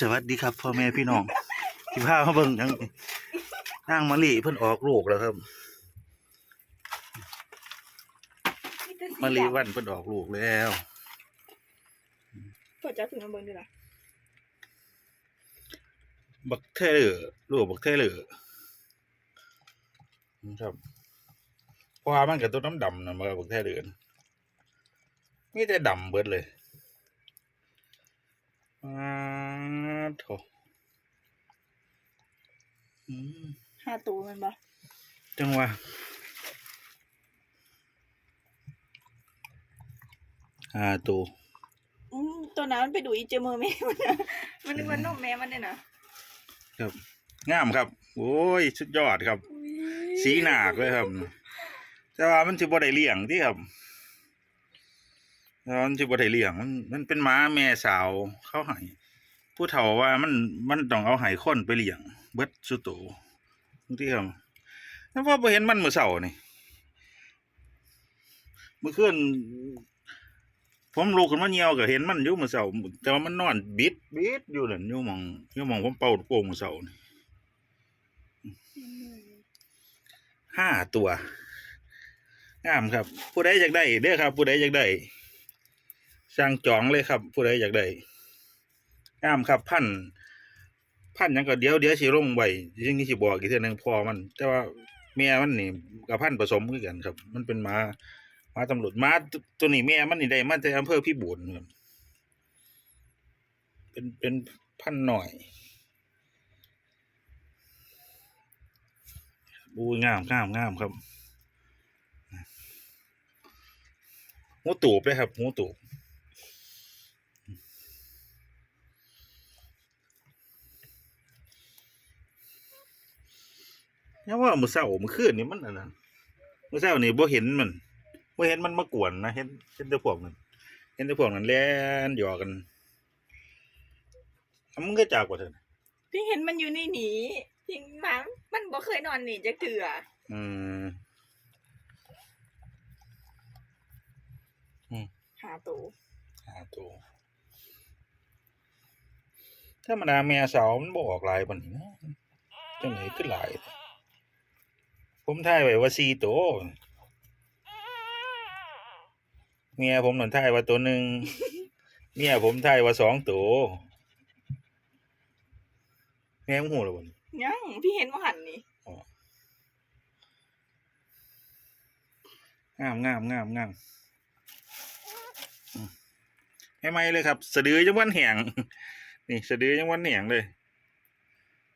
สวัสดีครับพ่อแม่พี่น้องที่พามาเบิ่งหยังนางมะลิเพิ่นออกลูกแล้วครับมะลิวันเพิ่นออกลูกแล้วเปิดจับถึงมาเบิ่งดูล่ะบักเทเลอร์ลูกบักเทเลอร์ครับเพราะว่ามันกับตัวน้ำดำนะมันกับบักเทเลอร์นี่แต่ดำเบิดเลย อ้าวโถอืมห้าตัวแมันบ่จังหวะอ่าตัวอืมตัวนั้นมันไปดูอีเจอมือแม่มันนะมันนึกว่านมแม่มันเนี่ยนะครับงามครับ โอ้ยสุดยอดครับ สีหนากเลยครับ แต่ว่ามันสิบ่ได้เลี้ยงที่ครับ แล้วมันสิบ่ได้เลี้ยงมันมันเป็นม้าแม่สาวเขาให้ผู้เฒ่าว่ามันมันต้องเอาให้คนไปเลี้ยง เบิดสุโตที่ครับแล้วพอบ่เห็นมันมื้อเช้านี่เมื่อคืนผมลุกขึ้นมาเหี่ยวก็เห็นมันอยู่มื้อเช้าแต่ว่ามันนอนบิดบิดอยู่นั่นอยู่หม่องอยู่หม่องผมเป่าลูกโป่งมื้อเช้านี่ห้าตัวงามครับ ผู้ใดอยากได้เด้อครับ ผู้ใดอยากได้ สั่งจองเลยครับ ผู้ใดอยากได้งามครับพันพันยังก็เดี๋ยวเดี๋ยวสิลงไว้ยังสิบอกอีกเทื่อหนึงพอมัน แต่ว่าแม่มันนี่กับพันผสมกันครับ มันเป็นมามาตำรวจมาตัวตัวนี้แม่มันนี่ได้มาจากอำเภอพิบูลครับเป็นเป็นพันหน่อยบูงามงามงามครับหูตูบเลยครับหูตูบ นี่ยว่ามือเศร้ามือคืนนี่มันอันนั้นมือเศร้านี่บ่เห็นมันบ่เห็นมันมากวนนะเห็นเห็นแต่พวกนั้นเห็นแต่พวกนั้นแล่นหยอกกันอะมึงก็จากกว่าเถอะพี่เห็นมันอยู่ในหนีพี่หมามันบ่เคยนอนหนีจักเถื่ออืมหาตัวหาตัวธรรมดาแม่สาวมันบออกหลายปานนี้นะจังไหนขึ้นหลาย ผมทายไว้ว่าสี่ตัวเมียผมหนนทายว่าตัวหนึ่งเมียผมทายว่าสองตัวแม่มึงหูหรือเปล่ายังพี่เห็นว่าหันนี่งามงามงามงามอืมให้ไหมเลยครับ สะดือจังวันแหงนี่สะดือจังวันแหงเลย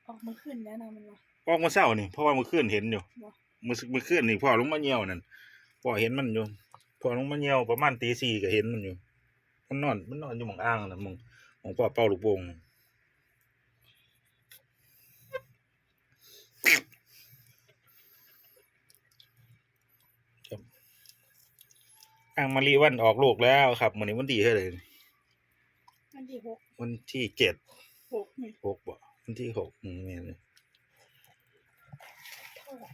ออกมาขึ้นแล้วนะมันว่าออกมาเศร้านี่เพราะว่าเมื่อคืนเห็นอยู่บ่เมื่อเมื่อคืนนี่พ่อลงมาเหี่ยวนั่นพ่อเห็นมันอยู่พ่อลงมาเหี่ยวประมาณตีสี่ก็เห็นมันอยู่ มันนอน มันนอนอยู่หมองอ่างนะหมองหมองพ่อเป่าลูกโป่งครับอ่างมารีวันออกลูกแล้วครับวันนี้วันที่เท่าไหร่มันที่หกวันที่เจ็ดหกนี่หกบ่วันที่หกอืมแม่นเลย เท่าไหร่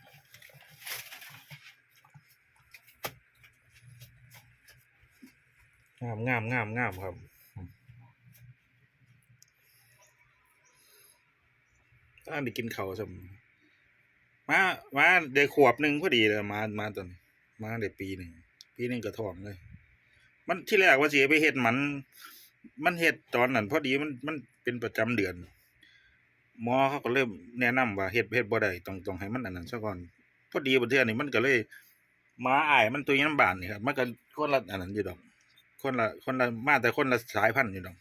งามงามงามงามครับถ้าได้กินเขาสมมา มาได้ขวบหนึ่งพอดีเลยมา มาตอนมาได้ปีหนึ่ง ปีหนึ่งกระท้องเลย มันที่แรกว่าสิไปเฮ็ดมัน มันเฮ็ดตอนนั้นพอดีมันมันเป็นประจำเดือน หมอเขาก็เริ่มแนะนำว่าเฮ็ดเฮ็ดบ่ได้ต้องต้องให้มันอันนั้นซะก่อน พอดีบนเทือนี่มันก็เลย มาอ้ายมันตัวน้ำบานนี่ครับ มันก็คนละอันนั้นอยู่ดอก คนละคนละมาแต่คนละสายพันธุ์อยู่ดอก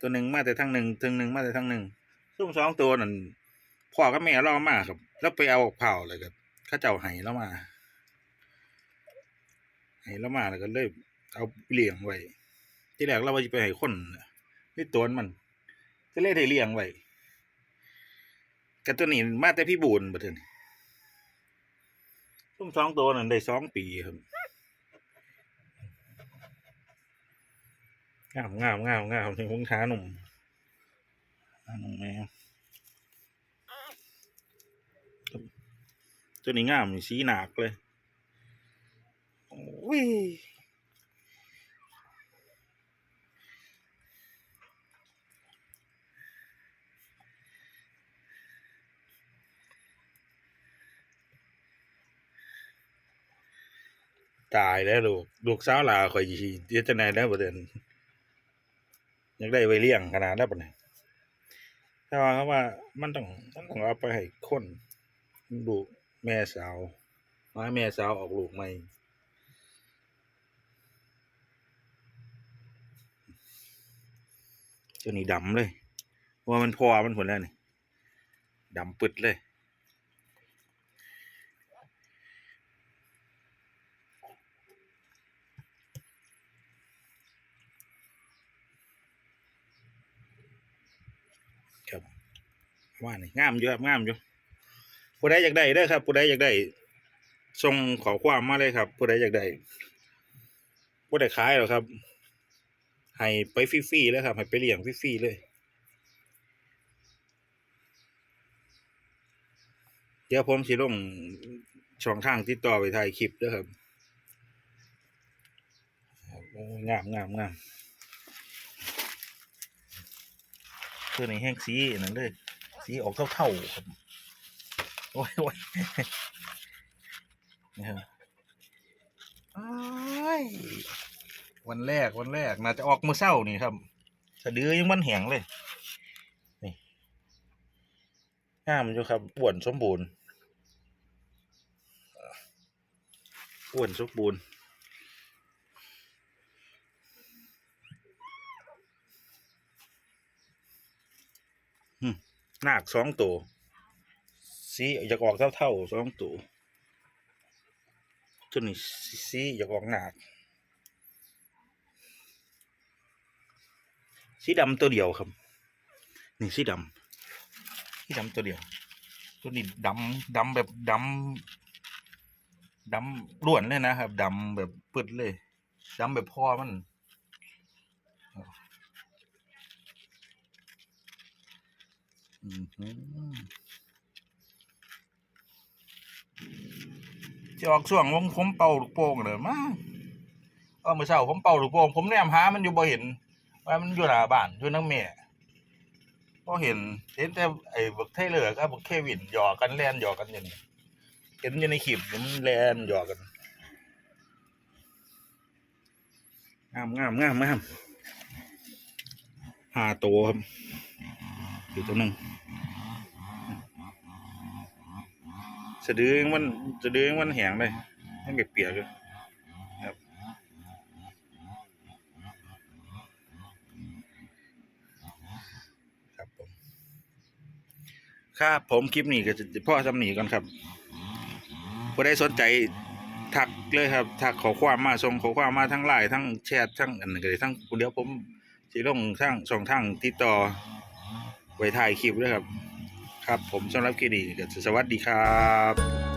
ตัวหนึ่งมาแต่ทางหนึ่งตัวหนึ่งมาแต่ทางหนึ่งซุ่มสองตัวนั่นพ่อกับแม่เราเอมาครับ แล้วไปเอาเผาเลยครับข้าเจ้าไห้แล้วมาไห้แล้วมาแล้วก็เลยเอาเลี้ยงไว้ ที่แรกเราจะไปให้คนน่ะนี่ตัวมันก็เลยได้เลี้ยงไว้กับตัวนี้มาแต่พี่บูนบัดเทอนี้ซุ่มสองตัวนั่นได้สองปีครับ งามงามงามงามถึงพุ่งท้าหนุ่มหนุ่มแมวตัวนี้งามสีหนักเลยโอ้ยตายแล้วลูก ลูกสาวลาคอยยีเดี๋ยวจะไหนได้ประเด็น อยากได้ไว้เลี้ยงขนาดนั้นปานนี้แต่ว่าเขาว่ามันต้องมันต้องเอาไปให้คนลูแม่สาวมาให้แม่สาวออกลูกใหม่ตัวนี้ดำเลยเพราะว่ามันพอมันผลแล้วนี่ดำปึดเลย ว่านี่งามอยู่ครับงามอยู่ผู้ใดอยากได้เด้อครับผู้ใดอยากได้ส่งขอความมาเลยครับผู้ใดอยากได้ผู้ใดขายหรอครับ ให้ไปฟรีๆเลยครับ ให้ไปเลี้ยงฟรีๆเลยเดี๋ยวผมสิลงช่องทางติดต่อไปถ่ายคลิปเด้อครับงามงามงามคือในแห้งสีนั่นเลย สีออกเท่าๆครับโอ้ยโอ้ยนะครับอ้วันแรกวันแรกน่าจะออกมือเศร้านี่ครับสะดือยังมันแหงเลย นี่งามอยู่ครับอ้วนสมบูรณ์อ้วนสมบูรณ์ หนักสองตัวสีอยากออกเท่าเท่าๆสองตัวตัวนี้สีอยากออกหนักสีดำตัวเดียวครับ นี่สีดำสีดำตัวเดียว ตัวนี้ดำดำแบบดำดำล้วนเลยนะครับดำแบบปึดเลยดำแบบพ่อมัน อือหือ จะออกช่วงวงผมเป่าลูกโป่งเลยมาเอาเมื่อเช้าผมเป่าลูกโป่งผมแนมหามันอยู่บ่เห็น ว่ามันอยู่หน้าบ้านอยู่นังแม่บ่เห็นเห็นแต่ไอ้บักเทเลอร์กับบักเควินหยอกกันแล่นหยอกกันอยู่นี่เห็นอยู่ในคลิปมันแล่นหยอกกันงามงามงามงามห้าตัวครับอยู่ตัวหนึ่ง สะดือมันสะดือมันแหงเลยให้เปียกๆเลยครับครับผมครับผมคลิปนี้ก็จะพ่อทำหนีก่อนครับผู้ใดสนใจทักเลยครับทักขอความมาส่งขอความมาทั้งไลน์ทั้งแชททั้งอันนั้นทั้งเดี๋ยวผมสิลงทั้งสองทางติดต่อไว้ถ่ายคลิปด้วยครับ ครับผมสำหรับคลิปนี้ก็สวัสดีครับ